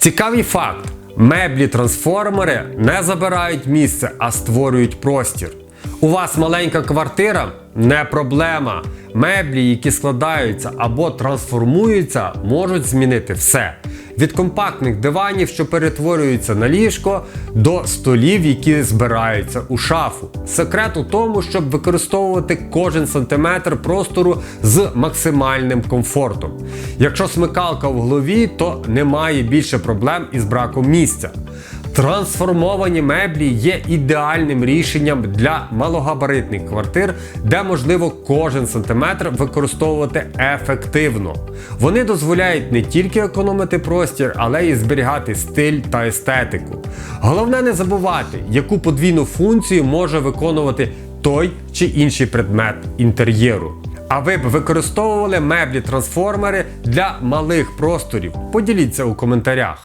Цікавий факт: меблі-трансформери не забирають місце, а створюють простір. У вас маленька квартира не проблема. Меблі, які складаються або трансформуються, можуть змінити все. Від компактних диванів, що перетворюються на ліжко, до столів, які збираються у шафу. Секрет у тому, щоб використовувати кожен сантиметр простору з максимальним комфортом. Якщо смикалка в голові, то немає більше проблем із браком місця. Трансформовані меблі є ідеальним рішенням для малогабаритних квартир, де можливо кожен сантиметр використовувати ефективно. Вони дозволяють не тільки економити простір, але й зберігати стиль та естетику. Головне не забувати, яку подвійну функцію може виконувати той чи інший предмет інтер'єру. А ви б використовували меблі-трансформери для малих просторів? Поділіться у коментарях.